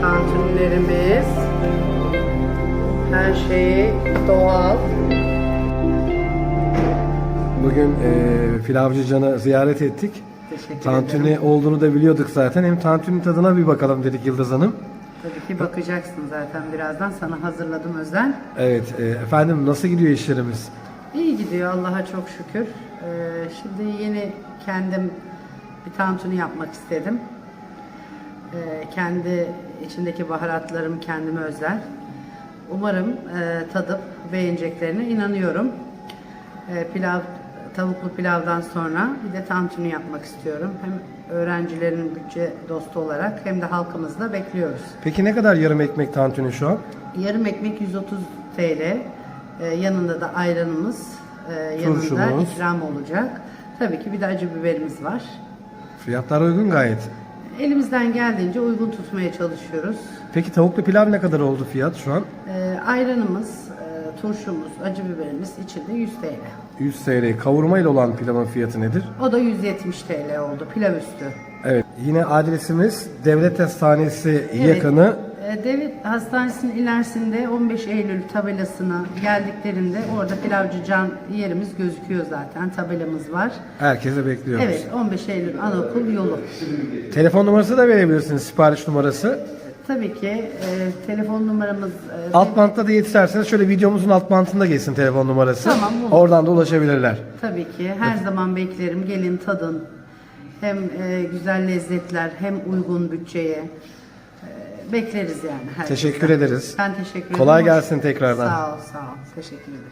Tantunilerimiz. Her şeyi doğal. Bugün e, Pilavcı Can'ı ziyaret ettik. Teşekkür Tantuni ederim. olduğunu da biliyorduk zaten. Hem tantuni tadına bir bakalım dedik Yıldız Hanım. Tabii ki bakacaksın zaten birazdan. Sana hazırladım özel. Evet e, efendim nasıl gidiyor işlerimiz? İyi gidiyor Allah'a çok şükür. Ee, şimdi yeni kendim bir tantuni yapmak istedim. Ee, kendi içindeki baharatlarım kendime özel. Umarım e, tadıp beğeneceklerine inanıyorum. Ee, pilav, tavuklu pilavdan sonra bir de tantuni yapmak istiyorum. Hem öğrencilerin bütçe dostu olarak hem de halkımızla bekliyoruz. Peki ne kadar yarım ekmek tantuni şu an? Yarım ekmek 130 TL. Ee, yanında da ayranımız, e, yanında Turşumuz. ikram olacak. Tabii ki bir de acı biberimiz var. Fiyatlar uygun gayet. Elimizden geldiğince uygun tutmaya çalışıyoruz. Peki tavuklu pilav ne kadar oldu fiyat şu an? Ee, ayranımız, e, turşumuz, acı biberimiz içinde 100 TL. 100 TL. Kavurma ile olan pilavın fiyatı nedir? O da 170 TL oldu pilav üstü. Evet. Yine adresimiz Devlet Hastanesi Evet. yakını. Ee, Devlet Hastanesi'nin ilerisinde 15 Eylül tabelasına geldiklerinde orada pilavcı can yerimiz gözüküyor zaten. Tabelamız var. Herkese bekliyoruz. Evet 15 Eylül Anaokul yolu. Telefon numarası da verebilirsiniz. Sipariş numarası. Tabii ki e, telefon numaramız e, Alt bantta da yetişerseniz şöyle videomuzun alt bantında geçsin telefon numarası. Tamam, olur. Oradan da ulaşabilirler. tabii ki her zaman beklerim. Gelin tadın. Hem e, güzel lezzetler hem uygun bütçeye bekleriz yani. herkesten. Teşekkür ederiz. Ben teşekkür ederim. Kolay gelsin tekrardan. Sağ ol, sağ ol. Teşekkür ederim.